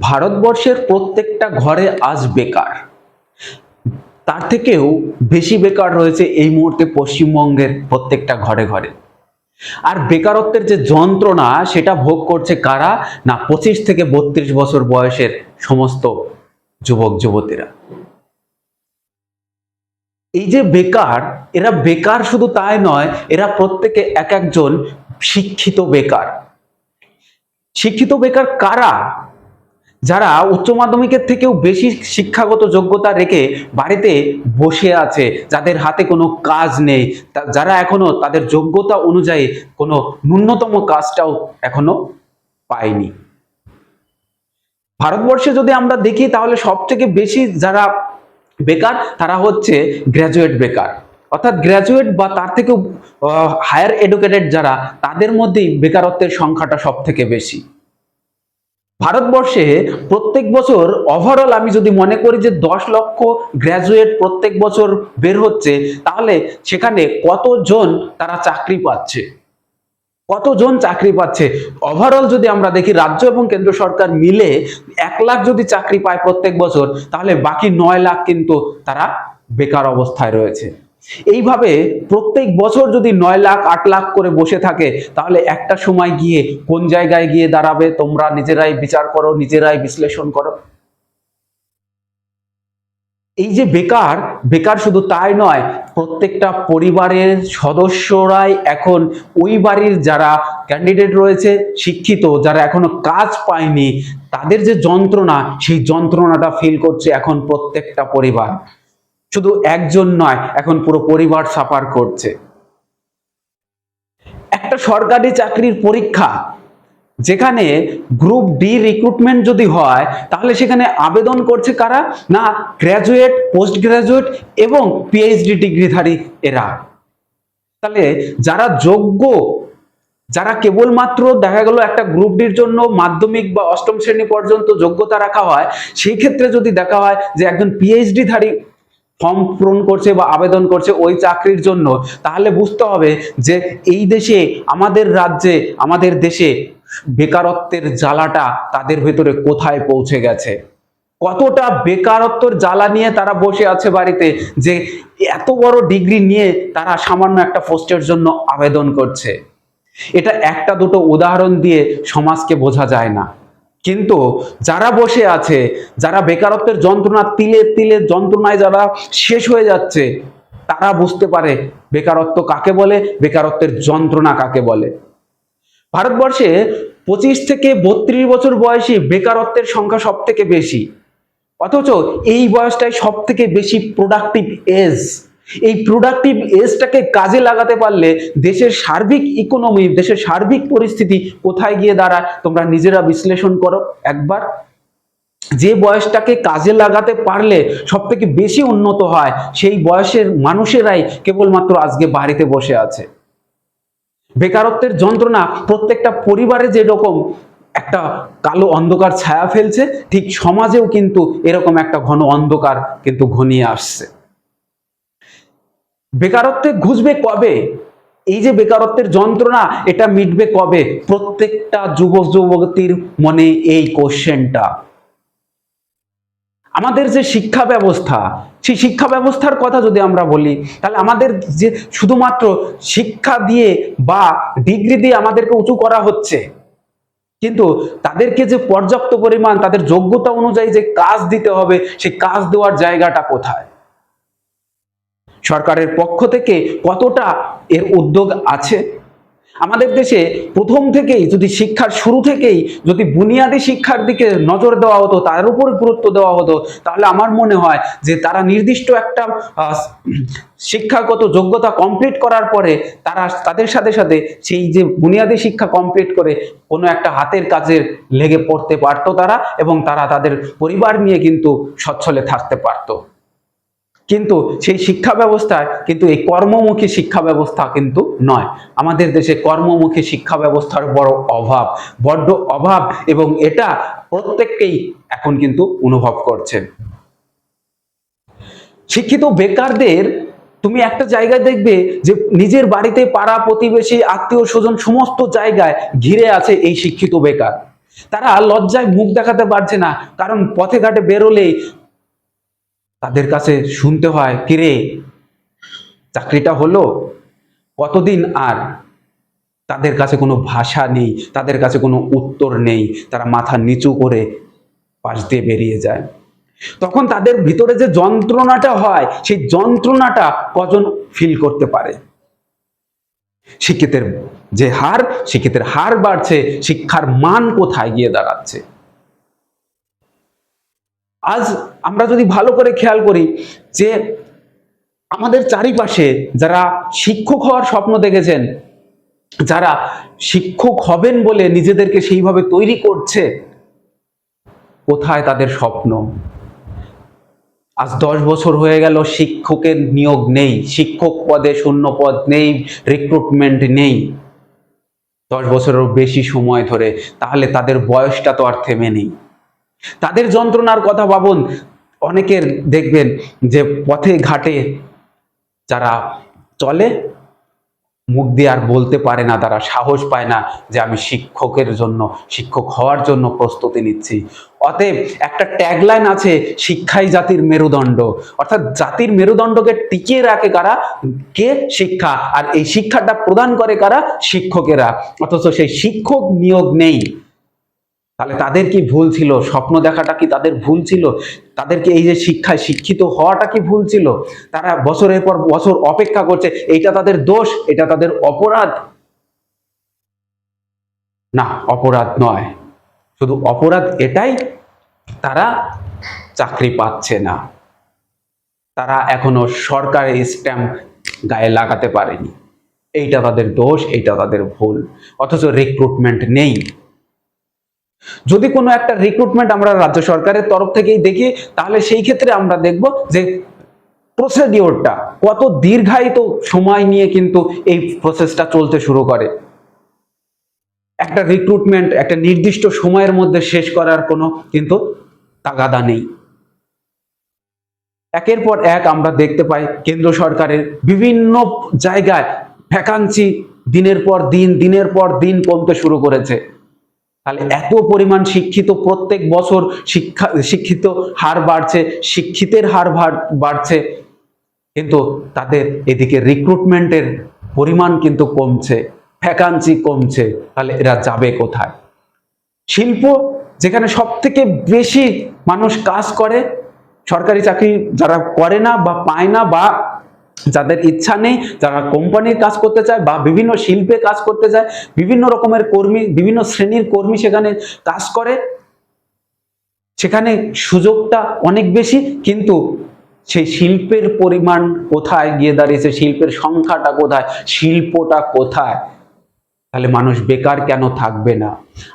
ভারতবর্ষের প্রত্যেকটা ঘরে আজ বেকার। তার থেকেও বেশি বেকার রয়েছে এই মুহূর্তে পশ্চিমবঙ্গের প্রত্যেকটা ঘরে ঘরে। আর বেকারত্বের যে যন্ত্রণা, সেটা ভোগ করছে কারা? না, পঁচিশ থেকে বত্রিশ বছর বয়সের সমস্ত যুবক, যুবতীরা। এই যে বেকার, এরা বেকার শুধু তাই নয়, এরা প্রত্যেকে এক একজন শিক্ষিত বেকার। শিক্ষিত বেকার কারা? যারা উচ্চ মাধ্যমিকের থেকেও বেশি শিক্ষাগত যোগ্যতা রেখে বাড়িতে বসে আছে, যাদের হাতে কোনো কাজ নেই যারা এখনও তাদের যোগ্যতা অনুযায়ী কোনো ন্যূনতম কাজটাও এখনও পায়নি। ভারতবর্ষে যদি আমরা দেখি তাহলে সব থেকে বেশি যারা বেকার, তারা হচ্ছে গ্র্যাজুয়েট বেকার। অর্থাৎ গ্র্যাজুয়েট বা তার থেকেও হায়ার এডুকেটেড যারা, তাদের মধ্যেই বেকারত্বের সংখ্যাটা সব থেকে বেশি। ভারতবর্ষে প্রত্যেক বছর ওভারঅল আমি যদি মনে করি যে দশ লক্ষ গ্র্যাজুয়েট প্রত্যেক বছর বের হচ্ছে, তাহলে সেখানে কতজন তারা চাকরি পাচ্ছে? কতজন চাকরি পাচ্ছে? ওভারঅল যদি আমরা দেখি, রাজ্য এবং কেন্দ্র সরকার মিলে এক লাখ যদি চাকরি পায় প্রত্যেক বছর, তাহলে বাকি নয় লাখ কিন্তু তারা বেকার অবস্থায় রয়েছে। এইভাবে প্রত্যেক বছর যদি নয় লাখ, আট লাখ করে বসে থাকে, তাহলে একটা সময় গিয়ে কোন জায়গায় গিয়ে দাঁড়াবে? তোমরা নিজেরাই বিচার করো, নিজেরাই বিশ্লেষণ করো। এই যে বেকার বেকার শুধু তাই নয়, প্রত্যেকটা পরিবারের সদস্যরাই এখন ওই বাড়ির যারা ক্যান্ডিডেট রয়েছে, শিক্ষিত, যারা এখনও কাজ পায়নি, তাদের যে যন্ত্রণা, সেই যন্ত্রণাটা ফিল করছে এখন প্রত্যেকটা পরিবার। শুধু একজন নয়, এখন পুরো পরিবার সাফার করছে। একটা সরকারি চাকরির পরীক্ষা, যেখানে গ্রুপ ডি রিক্রুটমেন্ট যদি হয়, তাহলে সেখানে আবেদন করছে কারা? না গ্র্যাজুয়েট পোস্ট গ্র্যাজুয়েট এবং পিএইচডি ডিগ্রিধারী এরা। তাহলে যারা যোগ্য, যারা কেবলমাত্র দেখা গেল একটা গ্রুপ ডির জন্য মাধ্যমিক বা অষ্টম শ্রেণি পর্যন্ত যোগ্যতা রাখা হয়, সেই ক্ষেত্রে যদি দেখা হয় যে একজন পিএইচডি ধারী ফর্ম পূরণ করছে বা আবেদন করছে ওই চাকরির জন্য, তাহলে বুঝতে হবে যে এই দেশে, আমাদের রাজ্যে, আমাদের দেশে বেকারত্বের জ্বালাটা তাদের ভেতরে কোথায় পৌঁছে গেছে? কতটা বেকারত্বর জ্বালা নিয়ে তারা বসে আছে বাড়িতে যে এত বড় ডিগ্রি নিয়ে তারা সামান্য একটা পোস্টের জন্য আবেদন করছে? এটা একটা দুটো উদাহরণ দিয়ে সমাজকে বোঝা যায় না। কিন্তু যারা বসে আছে, যারা বেকারত্বের যন্ত্রণা তিলে তিলে যন্ত্রণায় যারা শেষ হয়ে যাচ্ছে, তারা বুঝতে পারে বেকারত্ব কাকে বলে, বেকারত্বের যন্ত্রণা কাকে বলে। ভারতবর্ষে পঁচিশ থেকে বত্রিশ বছর বয়সী বেকারত্বের সংখ্যা সব থেকে বেশি। অথচ এই বয়সটাই সব থেকে বেশি প্রোডাক্টিভ এজ এই প্রোডাক্টিভ এজটাকে কাজে লাগাতে পারলে দেশের সার্বিক ইকোনমি দেশের সার্বিক পরিস্থিতি কোথায় গিয়ে দাঁড়ায়, তোমরা নিজেরা বিশ্লেষণ করো একবার। যে বয়সটাকে কাজে লাগাতে পারলে সব থেকে বেশি উন্নত হয়, সেই বয়সের মানুষেরাই কেবলমাত্র আজকে বাড়িতে বসে আছে। বেকারত্বের যন্ত্রণা প্রত্যেকটা পরিবারে যেরকম একটা কালো অন্ধকার ছায়া ফেলছে, ঠিক সমাজেও কিন্তু এরকম একটা ঘন অন্ধকার কিন্তু ঘনিয়ে আসছে। বেকারত্বে ঘুষবে কবে? এই যে বেকারত্বের যন্ত্রণা, এটা মিটবে কবে? প্রত্যেকটা যুবক, যুবতীর মনে এই কোশ্চেনটা আমাদের যে শিক্ষা ব্যবস্থা, সেই শিক্ষা ব্যবস্থার কথা যদি আমরা বলি, তাহলে আমাদের যে শুধুমাত্র শিক্ষা দিয়ে বা ডিগ্রি দিয়ে আমাদেরকে উঁচু করা হচ্ছে। কিন্তু তাদেরকে যে পর্যাপ্ত পরিমাণ, তাদের যোগ্যতা অনুযায়ী যে কাজ দিতে হবে, সেই কাজ দেওয়ার জায়গাটা কোথায়? সরকারের পক্ষ থেকে কতটা এর উদ্যোগ আছে? আমাদের দেশে প্রথম থেকেই যদি শিক্ষার শুরু থেকেই যদি বুনিয়াদী শিক্ষার দিকে নজর দেওয়া হতো, তার উপর গুরুত্ব দেওয়া হতো, তাহলে আমার মনে হয় যে তারা নির্দিষ্ট একটা শিক্ষাগত যোগ্যতা কমপ্লিট করার পরে তারা তাদের সাথে সাথে সেই যে বুনিয়াদী শিক্ষা কমপ্লিট করে কোনো একটা হাতের কাজের লেগে পড়তে পারতো তারা এবং তারা তাদের পরিবার নিয়ে কিন্তু সচ্ছলে থাকতে পারতো। কিন্তু সেই শিক্ষা ব্যবস্থায় কিন্তু এই কর্মমুখী শিক্ষা ব্যবস্থা কিন্তু নয়। আমাদের দেশে কর্মমুখী শিক্ষা ব্যবস্থার বড় অভাব, বড্ড অভাব এবং এটা প্রত্যেককেই এখন কিন্তু অনুভব করছে শিক্ষিত বেকারদের তুমি একটা জায়গায় দেখবে যে নিজের বাড়িতে পাড়া প্রতিবেশী, আত্মীয় স্বজন সমস্ত জায়গায় ঘিরে আছে এই শিক্ষিত বেকার। তারা লজ্জায় মুখ দেখাতে পারছে না, কারণ পথে ঘাটে বেরোলেই তাদের কাছে শুনতে হয় কিরে চাকরিটা হলো? কতদিন আর তাদের কাছে কোনো ভাষা নেই, তাদের কাছে কোনো উত্তর নেই, তারা মাথা নিচু করে পাশ দিয়ে বেরিয়ে যায়। তখন তাদের ভিতরে যে যন্ত্রণাটা হয়, সেই যন্ত্রণাটা কজন ফিল করতে পারে? শিক্ষিতের যে হার, শিক্ষিতের হার বাড়ছে, শিক্ষার মান কোথায় গিয়ে দাঁড়াচ্ছে? আজ আমরা যদি ভালো করে খেয়াল করি যে আমাদের চারিপাশে যারা শিক্ষক হওয়ার স্বপ্ন দেখেছেন, যারা শিক্ষক হবেন বলে নিজেদেরকে সেইভাবে তৈরি করছে, কোথায় তাদের স্বপ্ন? আজ দশ বছর হয়ে গেল, শিক্ষকের নিয়োগ নেই, শিক্ষক পদে শূন্য পদ নেই রিক্রুটমেন্ট নেই। দশ বছরেরও বেশি সময় ধরে, তাহলে তাদের বয়সটা তো আর থেমে নেই। তাদের যন্ত্রণার কথা ভাবুন। অনেকের দেখবেন যে পথে ঘাটে যারা চলে, মুখ দিয়ে আর বলতে পারে না, তারা সাহস পায় না যে আমি শিক্ষকের জন্য, শিক্ষক হওয়ার জন্য প্রস্তুতি নিচ্ছি। অতএব একটা ট্যাগলাইন আছে, শিক্ষাই জাতির মেরুদণ্ড। অর্থাৎ জাতির মেরুদণ্ডকে টিকিয়ে রাখে কারা? কে? শিক্ষা। আর এই শিক্ষাটা প্রদান করে কারা? শিক্ষকেরা। অথচ সেই শিক্ষক নিয়োগ নেই। তাহলে তাদের কি ভুল ছিল? স্বপ্ন দেখাটা কি তাদের ভুল ছিল? তাদেরকে এই যে শিক্ষায় শিক্ষিত হওয়াটা কি ভুল ছিল? তারা বছরের পর বছর অপেক্ষা করছে এটা তাদের দোষ, এটা তাদের অপরাধ। না, অপরাধ নয়। শুধু অপরাধ এটাই, তারা চাকরি পাচ্ছে না। তারা এখনও সরকারের স্ট্যাম্প গায়ে লাগাতে পারেনি। এইটা তাদের দোষ, এইটা তাদের ভুল। অথচ রিক্রুটমেন্ট নেই। যদি কোনো একটা রিক্রুটমেন্ট আমরা রাজ্য সরকারের তরফ থেকেই দেখি, তাহলে সেই ক্ষেত্রে আমরা দেখব যে প্রসিডিওরটা কত দীর্ঘায়িত সময় নিয়ে কিন্তু এই প্রসেসটা চলতে শুরু করে। একটা রিক্রুটমেন্ট একটা নির্দিষ্ট সময়ের মধ্যে শেষ করার কোনো কিন্তু তাগাদা নেই। একের পর এক আমরা দেখতে পাই কেন্দ্র সরকারের বিভিন্ন জায়গায় ভ্যাকান্সি দিনের পর দিন, দিনের পর দিন কমতে শুরু করেছে। তাহলে এত পরিমাণ শিক্ষিত, প্রত্যেক বছর শিক্ষা, শিক্ষিত হার বাড়ছে, শিক্ষিতের হার বাড়ছে, কিন্তু তাদের এদিকে রিক্রুটমেন্টের পরিমাণ কিন্তু কমছে ভ্যাকান্সি কমছে, তাহলে এরা যাবে কোথায়? শিল্প যেখানে সব থেকে বেশি মানুষ কাজ করে, সরকারি চাকরি যারা করে না বা পায় না বা যাদের ইচ্ছা নেই, যারা কোম্পানির কাজ করতে চায় বা বিভিন্ন শিল্পে কাজ করতে চায়, বিভিন্ন রকমের কর্মী, বিভিন্ন শ্রেণির কর্মী সেখানে কাজ করে, সেখানে সুযোগটা অনেক বেশি, কিন্তু সেই শিল্পের পরিমাণ কোথায় গিয়ে দাঁড়িয়েছে, শিল্পের সংখ্যাটা কোথায়, শিল্পটা কোথায়? তাহলে মানুষ বেকার কেন থাকবে না?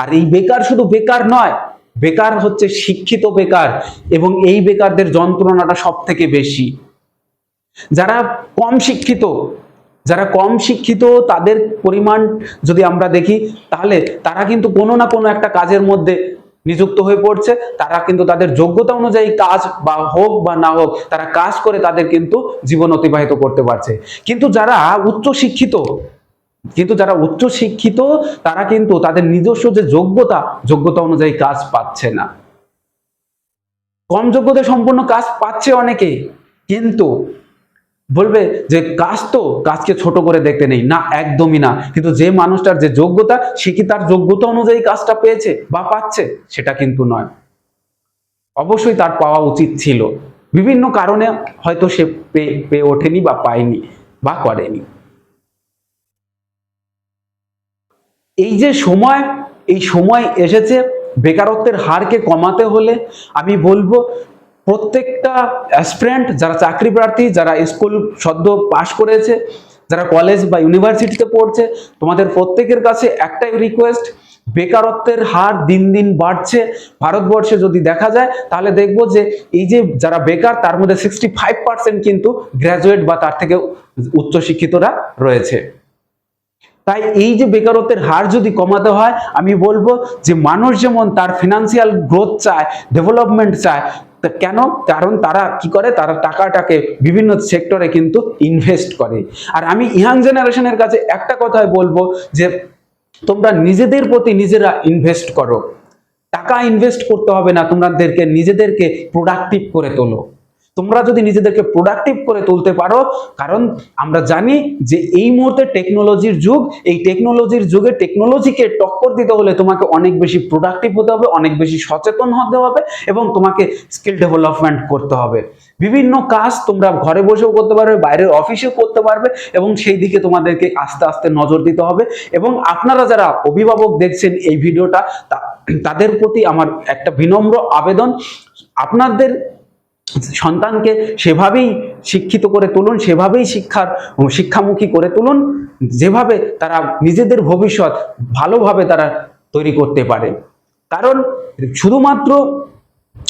আর এই বেকার শুধু বেকার নয়, বেকার হচ্ছে শিক্ষিত বেকার, এবং এই বেকারদের যন্ত্রণাটা সব থেকে বেশি। যারা কম শিক্ষিত, যারা কম শিক্ষিত, তাদের পরিমাণ যদি আমরা দেখি, তাহলে তারা কিন্তু কোনো না কোনো একটা কাজের মধ্যে নিযুক্ত হয়ে পড়ছে। তারা কিন্তু তাদের যোগ্যতা অনুযায়ী কাজ বা হোক বা না হোক, তারা কাজ করে তাদের কিন্তু জীবন অতিবাহিত করতে পারছে। কিন্তু যারা উচ্চ শিক্ষিত, কিন্তু যারা উচ্চ শিক্ষিত, তারা কিন্তু তাদের নিজস্ব যে যোগ্যতা যোগ্যতা অনুযায়ী কাজ পাচ্ছে না। কম যোগ্যতা সম্পূর্ণ কাজ পাচ্ছে অনেকে, কিন্তু বলবে যে কাজ তো কাজকে ছোট করে দেখতে নেই। না, একদমই না। কিন্তু যে মানুষটার যে যোগ্যতা, সে কি তার যোগ্যতা অনুযায়ী কাজটা পেয়েছে বা পাচ্ছে? সেটা কিন্তু নয়। অবশ্যই তার পাওয়া উচিত ছিল। বিভিন্ন কারণে হয়তো সে পেয়ে ওঠেনি বা পায়নি বা করেনি। এই যে সময়, এই সময় এসেছে, বেকারত্বের হারকে কমাতে হলে আমি বলব প্রত্যেকটা অ্যাসপিরেন্ট যারা চাকরি প্রার্থী, যারা স্কুল সদ্য পাশ করেছে, যারা কলেজ বা ইউনিভার্সিটিতে পড়ছে, তোমাদের প্রত্যেকের কাছে একটাই রিকোয়েস্ট বেকারত্বের হার দিন দিন বাড়ছে। ভারতবর্ষে যদি দেখা যায়, তাহলে দেখব যে এই যে যারা বেকার, তার মধ্যে সিক্সটি ফাইভ পার্সেন্ট কিন্তু গ্র্যাজুয়েট বা তার থেকে উচ্চশিক্ষিতরা রয়েছে। তাই এই যে বেকারত্বের হার যদি কমাতে হয়, আমি বলব যে মানুষ যেমন তার ফিনান্সিয়াল গ্রোথ চায় ডেভেলপমেন্ট চায় তা কেন? কারণ তারা কি করে? তারা টাকাটাকে বিভিন্ন সেক্টরে কিন্তু ইনভেস্ট করে। আর আমি ইয়াং জেনারেশনের কাছে একটা কথাই বলব যে, তোমরা নিজেদের প্রতি নিজেরা ইনভেস্ট করো। টাকা ইনভেস্ট করতে হবে না তোমাদেরকে নিজেদেরকে প্রোডাক্টিভ করে তোলো। তোমরা যদি নিজেদেরকে প্রোডাক্টিভ করে তুলতে পারো, কারণ আমরা জানি যে এই মুহূর্তে টেকনোলজির যুগ, এই টেকনোলজির যুগে টেকনোলজিকে টক্কর দিতে হলে তোমাকে অনেক বেশি প্রোডাক্টিভ হতে হবে, অনেক বেশি সচেতন হতে হবে এবং তোমাকে স্কিল ডেভেলপমেন্ট করতে হবে। বিভিন্ন কাজ তোমরা ঘরে বসেও করতে পারবে, বাইরের অফিসেও করতে পারবে এবং সেই দিকে তোমাদেরকে আস্তে আস্তে নজর দিতে হবে এবং আপনারা যারা অভিভাবক দেখছেন এই ভিডিওটা তাদের প্রতি আমার একটা বিনম্র আবেদন। আপনাদের সন্তানকে সেভাবেই শিক্ষিত করে তুলুন, সেভাবেই শিক্ষার, শিক্ষামুখী করে তুলুন, যেভাবে তারা নিজেদের ভবিষ্যৎ ভালোভাবে তারা তৈরি করতে পারে। কারণ শুধুমাত্র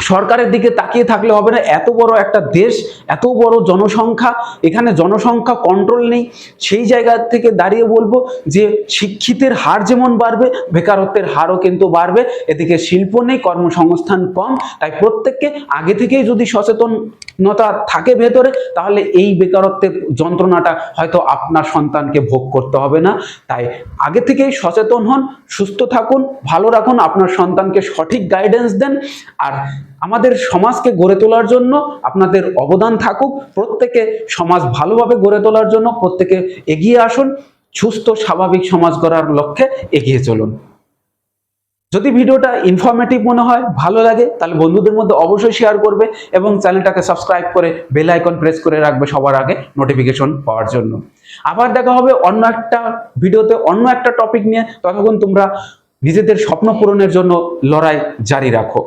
সরকারের দিকে তাকিয়ে থাকলে হবে না। এত বড় একটা দেশ, এত বড় জনসংখ্যা, এখানে জনসংখ্যা কন্ট্রোল নেই। সেই জায়গা থেকে দাঁড়িয়ে বলব যে শিক্ষিতের হার যেমন বাড়বে, বেকারত্বের হারও কিন্তু বাড়বে। এদিকে শিল্প নেই, কর্মসংস্থান কম। তাই প্রত্যেককে আগে থেকেই যদি সচেতনতা থাকে ভেতরে, তাহলে এই বেকারত্বের যন্ত্রণাটা হয়তো আপনার সন্তানকে ভোগ করতে হবে না। তাই আগে থেকেই সচেতন হন, সুস্থ থাকুন, ভালো রাখুন, আপনার সন্তানকে সঠিক গাইডেন্স দেন। আর আমাদের সমাজকে গড়ে তোলার জন্য আপনাদের অবদান থাকুক, প্রত্যেকে সমাজ ভালোভাবে গড়ে তোলার জন্য প্রত্যেকে এগিয়ে আসুন, সুস্থ, স্বাভাবিক সমাজ গড়ার লক্ষ্যে এগিয়ে চলুন। যদি ভিডিওটা ইনফরমেটিভ মনে হয়, ভালো লাগে, তাহলে বন্ধুদের মধ্যে অবশ্যই শেয়ার করবে এবং চ্যানেলটাকে সাবস্ক্রাইব করে বেল আইকন প্রেস করে রাখবে সবার আগে নোটিফিকেশন পাওয়ার জন্য। আবার দেখা হবে অন্য একটা ভিডিওতে অন্য একটা টপিক নিয়ে। ততক্ষণ তোমরা নিজেদের স্বপ্ন পূরণের জন্য লড়াই জারি রাখো।